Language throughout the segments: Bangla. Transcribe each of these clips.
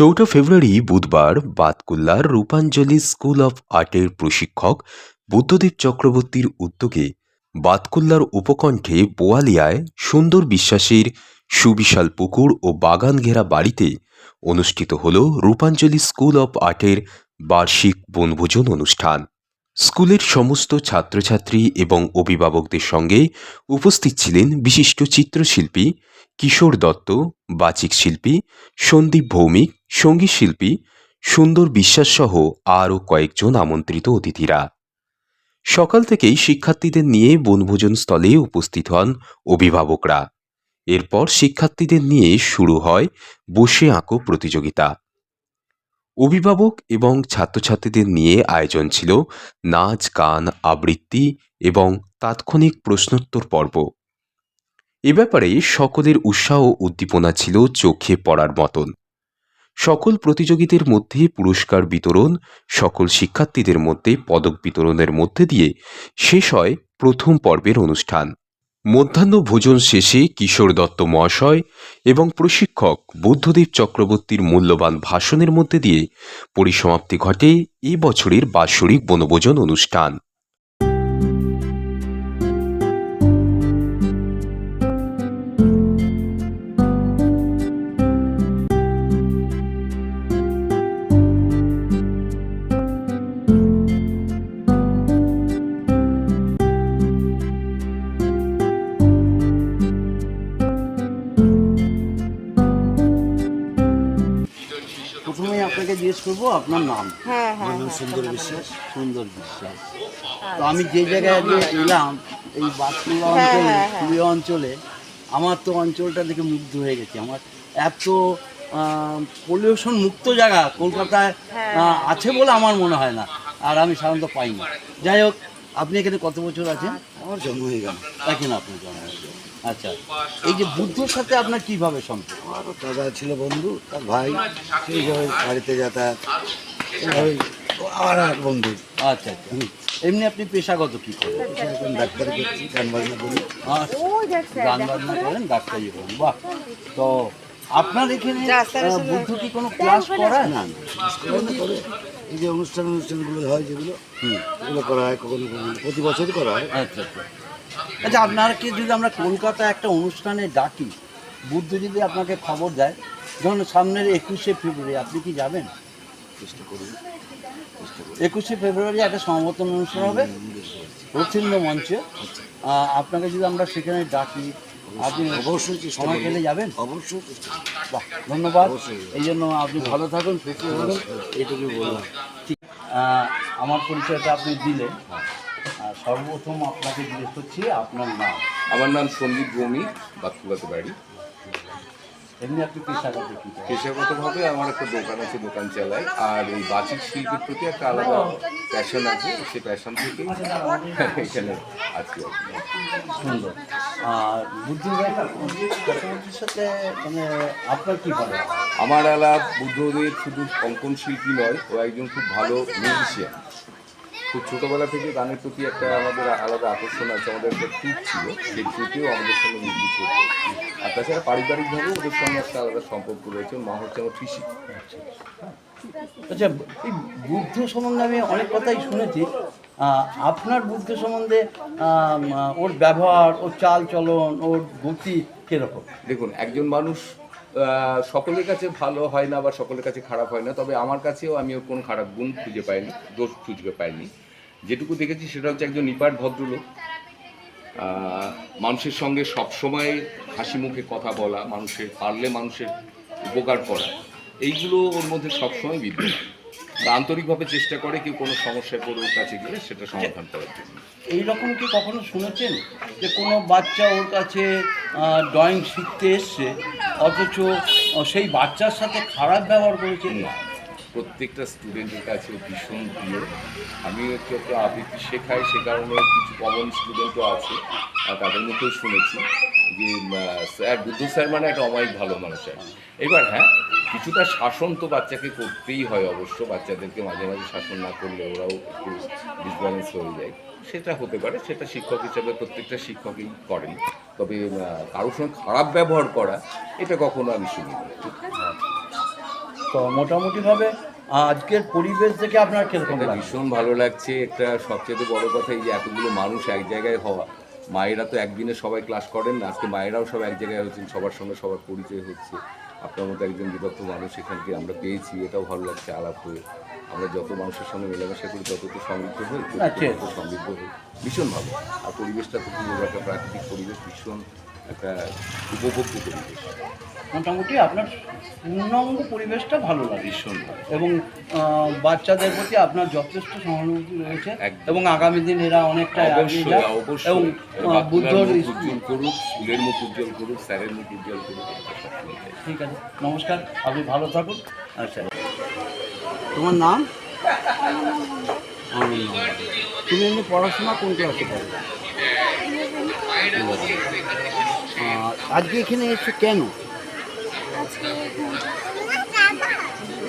চৌঠা ফেব্রুয়ারি বুধবার বাতকুল্লার রূপাঞ্জলি স্কুল অফ আর্টের প্রশিক্ষক বুদ্ধদেব চক্রবর্তীর উদ্যোগে বাতকুল্লার উপকণ্ঠে বোয়ালিয়ায় সুন্দর বিশ্বাসের সুবিশাল পুকুর ও বাগান ঘেরা বাড়িতে অনুষ্ঠিত হল রূপাঞ্জলি স্কুল অফ আর্টের বার্ষিক বনভোজন অনুষ্ঠান। স্কুলের সমস্ত ছাত্রছাত্রী এবং অভিভাবকদের সঙ্গে উপস্থিত ছিলেন বিশিষ্ট চিত্রশিল্পী কিশোর দত্ত, বাচিক শিল্পী, সন্দীপ ভৌমিক সংগীত শিল্পী, সুন্দর বিশ্বাস সহ আরও কয়েকজন আমন্ত্রিত অতিথিরা। সকাল থেকেই শিক্ষার্থীদের নিয়ে বনভোজন স্থলে উপস্থিত হন অভিভাবকরা। এরপর শিক্ষার্থীদের নিয়ে শুরু হয় বসে আঁকো প্রতিযোগিতা। অভিভাবক এবং ছাত্রছাত্রীদের নিয়ে আয়োজন ছিল নাচ, গান, আবৃত্তি এবং তাৎক্ষণিক প্রশ্নোত্তর পর্ব। এ ব্যাপারে সকলের উৎসাহ উদ্দীপনা ছিল চোখে পড়ার মতন। সকল প্রতিযোগীদের মধ্যে পুরস্কার বিতরণ, সকল শিক্ষার্থীদের মধ্যে পদক বিতরণের মধ্যে দিয়ে শেষ হয় প্রথম পর্বের অনুষ্ঠান। মধ্যাহ্ন ভোজন শেষে কিশোর দত্ত মহাশয় এবং প্রশিক্ষক বুদ্ধদেব চক্রবর্তীর মূল্যবান ভাষণের মধ্যে দিয়ে পরিসমাপ্তি ঘটে এ বছরের বাৎসরিক বনভোজন অনুষ্ঠান। আপনার নাম? হ্যাঁ হ্যাঁ হ্যাঁ, সুন্দর বিশ্বাস। সুন্দর বিশ্বাস। তো আমি যে জায়গায় এলাম এই হ্যাঁ, অঞ্চলে। পুরুলিয়া অঞ্চলে আমার তো অঞ্চলটা দেখে মুগ্ধ হয়ে গেছে। আমার এত পলিউশন মুক্ত জায়গা কলকাতায়। আহ, আছে বলে আমার মনে হয় না। আর আমি সাধারণত পাই না যাই হোক আপনি এখানে কত বছর আছেন আমার জন্ম হয়ে গেল এখন আপনি জন্ম। আচ্ছা এই যে বুদ্ধর সাথে আপনার কীভাবে সম্পর্ক আমার দাদা ছিল বন্ধু তার ভাই সেই ভাবে বাড়িতে যাতায়াত আমার এক বন্ধু আচ্ছা আচ্ছা এমনি আপনি পেশাগত কি করেন এখন ডাক্তারি করছি গান বাজনা করি আচ্ছা গান বাজনা করেন ডাক্তারি করেন বাহ তো আপনার এখানে বুদ্ধ কি কোনো ক্লাস করায় না করে না করে এই যে অনুষ্ঠান অনুষ্ঠানগুলো হয় যেগুলো এগুলো করা হয় কখনো কখনো। প্রতি বছরই করা হয়। আচ্ছা আচ্ছা। আচ্ছা আপনাকে যদি আমরা কলকাতায় একটা অনুষ্ঠানে ডাকি বুদ্ধ যদি আপনাকে খবর দেয় ধরুন সামনের একুশে ফেব্রুয়ারি আপনি কি যাবেন? চেষ্টা করুন একুশে ফেব্রুয়ারি একটা সমাবর্তন অনুষ্ঠান হবে প্রচণ্ড মঞ্চে। আপনাকে যদি আমরা সেখানে ডাকি আপনি অবশ্যই সময় পেলে যাবেন? অবশ্যই বাহ ধন্যবাদ। এই জন্য আপনি ভালো থাকুন সুস্থ থাকুন। এইটুকুই বললাম। আমার পরিচয়টা আপনি দিলেন। সর্বপ্রথম আপনাকে জিজ্ঞেস করছি আপনার নাম। আমার নাম সন্দীপ ভৌমিক বাক্যগত বাড়ি। এমনি আপনি পেশাগত কী পেশাগতভাবে আমার একটা দোকান আছে দোকান চালাই। আর এই বাচিক শিল্পের প্রতি একটা আলাদা প্যাশন আছে সেই প্যাশন থেকেই এখানে আছি। সুন্দর। আর বুদ্ধি সাথে মানে আপনার কি বলে আমার আলাপ বুদ্ধদেব শুধু অঙ্কন শিল্পী নয় ও একজন খুব ভালো মিউজিশিয়ান খুব ছোটোবেলা থেকে গানের প্রতি একটা আমাদের আলাদা আকর্ষণ আছে আমাদের একটা ট্রুপ ছিল সেই ট্রুপেও আমাদের সঙ্গে মিউজিক করতো আর তাছাড়া পারিবারিকভাবেও ওদের সঙ্গে একটা আলাদা সম্পর্ক রয়েছে মা হচ্ছে আমার কৃষি আচ্ছা এই বুদ্ধ সম্বন্ধে আমি অনেক কথাই শুনেছি। আপনার বুদ্ধ সম্বন্ধে ওর ব্যবহার ওর চাল চলন ওর গতি কীরকম? দেখুন একজন মানুষ সকলের কাছে ভালো হয় না বা সকলের কাছে খারাপ হয় না, তবে আমার কাছেও আমি ওর কোনো খারাপ গুণ খুঁজে পাইনি, দোষ খুঁজে পাইনি। যেটুকু দেখেছি সেটা হচ্ছে একজন নিপাট ভদ্রলোক। মানুষের সঙ্গে সবসময় হাসি মুখে কথা বলা, মানুষের পারলে মানুষের উপকার করা, এইগুলো ওর মধ্যে সবসময় বিদ্যমান। আন্তরিকভাবে চেষ্টা করে কেউ কোনো সমস্যায় পড়ে ওর কাছে গেলে সেটা সমাধান করার জন্য। এই রকম কি কখনো শুনেছেন যে কোনো বাচ্চা ওর কাছে ড্রয়িং শিখতে এসছে অথচ সেই বাচ্চার সাথে খারাপ ব্যবহার করেছে? না প্রত্যেকটা স্টুডেন্টের কাছে ভীষণ প্রিয়। আমি একটু একটু আবৃত্তি শেখাই সে কারণে কিছু কমন স্টুডেন্টও আছে আর তাদের মুখেও শুনেছি যে স্যার বুদ্ধ স্যার মানে একটা অমায়িক ভালো মানুষ। এবার হ্যাঁ কিছুটা শাসন তো বাচ্চাকে করতেই হয় অবশ্য বাচ্চাদেরকে মাঝে মাঝে শাসন না করলে ওরাও একটু ডিসব্যালেন্স হয়ে যায়। সেটা হতে পারে সেটা শিক্ষক হিসাবে প্রত্যেকটা শিক্ষকই করেন। তবে কারোর সঙ্গে খারাপ ব্যবহার করা এটা কখনো আমি শুনিনি। তো মোটামুটিভাবে আজকের পরিবেশ থেকে আপনার কীরকম ভীষণ ভালো লাগছে। একটা সবচেয়ে বড় কথা এই যে এতগুলো মানুষ এক জায়গায় হওয়া। মায়েরা তো একদিনে সবাই ক্লাস করেন না আজকে মায়েরাও সব এক জায়গায় হচ্ছেন সবার সঙ্গে সবার পরিচয় হচ্ছে। আপনার মতো একজন বিদগ্ধ মানুষ এখানকে আমরা পেয়েছি এটাও ভালো লাগছে আলাপ হয়ে। আমরা যত মানুষের সঙ্গে মেলামেশা করি তত তো সমৃদ্ধ হই তত আচ্ছা। সমৃদ্ধ হই। ভীষণ ভালো। আর পরিবেশটা তো পুরো একটা প্রাকৃতিক পরিবেশ ভীষণ একটা উপভোগ্য পরিবেশ। মোটামুটি আপনার পূর্ণাঙ্গ পরিবেশটা ভালো লাগে ভীষণ এবং বাচ্চাদের প্রতি আপনার যথেষ্ট সহানুভূতি রয়েছে। একদম। এবং আগামী দিন এরা অনেকটা এগিয়ে অবশ্যই অবশ্যই। এবং বুদ্ধর উজ্জ্বল করুক স্কুলের মুখ উজ্জ্বল করুক স্যারের মুখ উজ্জ্বল করুক। ঠিক আছে। নমস্কার। আপনি ভালো থাকুন। আচ্ছা তোমার নাম? তুমি এমনি পড়াশোনা কোন ক্লাসে করো? আজকে এখানে এসছো কেন?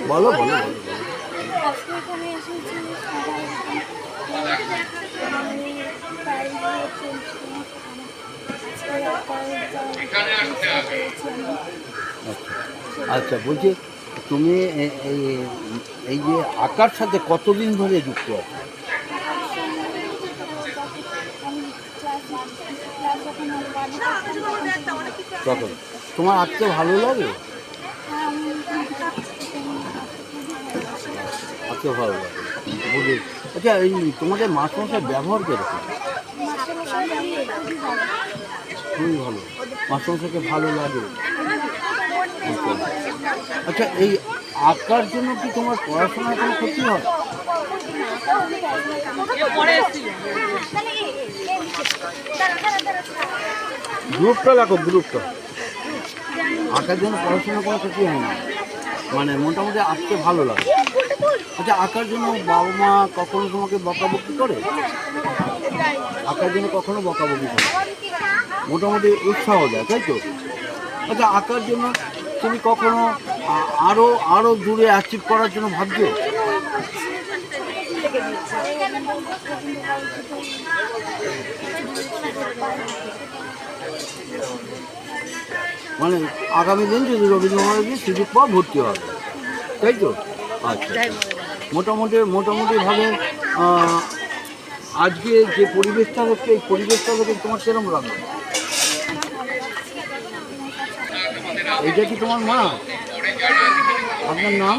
বলো বলো তাই আচ্ছা বলছি তুমি এই এই যে আঁকার সাথে কতদিন ধরে যুক্ত আছো আমি ক্লাস ক্লাস যখন ওয়ানে তখন। তোমার আঁকতে ভালো লাগে? আঁকতে ভালো লাগে। বুঝি আচ্ছা এই তোমাদের মাস্টারমশাই ব্যবহার কীরকম খুবই ভালো। খুবই ভালো ভালো লাগে। আচ্ছা। আচ্ছা এই আঁকার জন্য কি তোমার পড়াশোনার কোনো ক্ষতি হয়? গ্রুপটা দেখো, গ্রুপটা। আঁকার জন্য পড়াশোনা করা ক্ষতি হয় না। মানে মোটামুটি আঁকতে ভালো লাগে। আচ্ছা আঁকার জন্য বাবা মা কখনো তোমাকে বকাবকি করে? আঁকার জন্য কখনো বকাবকি করে? মোটামুটি উৎসাহ দেয়, তাই তো? আচ্ছা আঁকার জন্য তুমি কখনো আ- আরও আরও দূরে অ্যাচিভ করার জন্য ভাবছ? মানে আগামী দিন যদি রবীন্দ্রনাথের সুযোগ পাওয়া ভর্তি হবে। তাই তো? আচ্ছা মোটামুটি, মোটামুটিভাবে আজকে যে পরিবেশটা হচ্ছে, এই পরিবেশটা হচ্ছে তোমার কিরম লাগল? এইটা কি তোমার মা? আপনার নাম?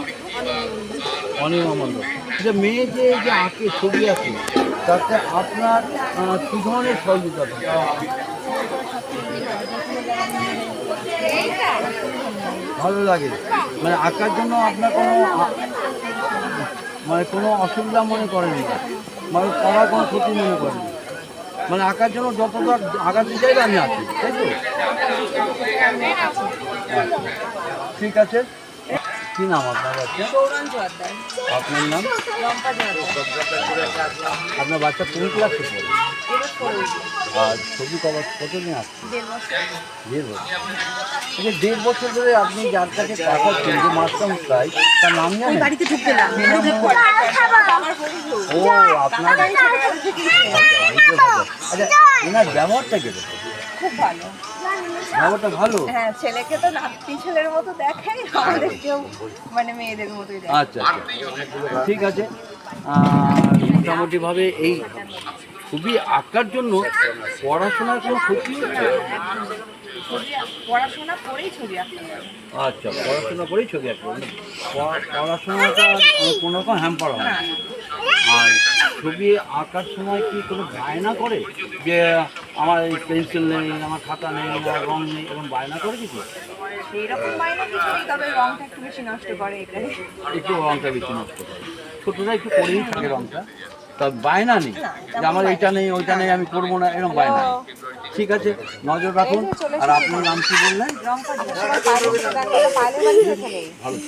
অনিমা মণ্ডল যে মেয়ে যে যে আঁকে, ছবি আঁকে, তাতে আপনার কী ধরনের সহযোগিতা? ভালো লাগে। মানে আঁকার জন্য আপনার কোনো মানে কোনো অসুবিধা মনে করেন না। মানে পড়ার কোনো ক্ষতি মনে করেন না। মানে আঁকার জন্য যতটা আগাতে চাইলে আমি আঁকি তাই তো? ঠিক আছে। কি নাম আপনার আপনার নাম? আপনার বাচ্চা কোন ক্লাসে পড়ে? আর ছবি কবার কতদিন আসছে? দেড় বছর। দেড় বছর। ধরে আপনি যার কাছে পাঠাচ্ছেন যে মাস্টার মশাই তার নাম জানেন? ও আপনার আচ্ছা, পারলাম। আচ্ছা এনার ব্যবহারটা কীরকম? খুব ভালো। ভালো? হ্যাঁ ছেলেকে তো নাতি ছেলের মতো দেখাই আমাদেরকেও মানে মেয়েদের মতোই দেখে আচ্ছা আচ্ছা। ঠিক আছে। আর মোটামুটিভাবে এই খুবই আঁকার জন্য পড়াশোনার কোনো ক্ষতি হচ্ছে? পড়াশোনা করেই ছবি আচ্ছা পড়াশোনা করেই ছবি আঁকবো পড়া- পড়াশোনাটা কোনো রকম হ্যাম্পার হয় না। আর ছবি আঁকার সময় কি কোনো বায়না করে? যে আমার এই পেন্সিল নেই আমার খাতা নেই আমার রং নেই এরকম বায়না করে কিছু? এইরকম মাইনে কিছু নেই তবে রংটা একটু বেশি নষ্ট করে এটাই। একটু রংটা বেশি নষ্ট করে। ছোটরা একটু করেই থাকে রংটা। বায়না নেই। যে আমার এইটা নেই ওইটা নেই আমি করব না এরকম বায়না ঠিক আছে নজর রাখুন। আর আপনার নাম কি বললেন? ভালো।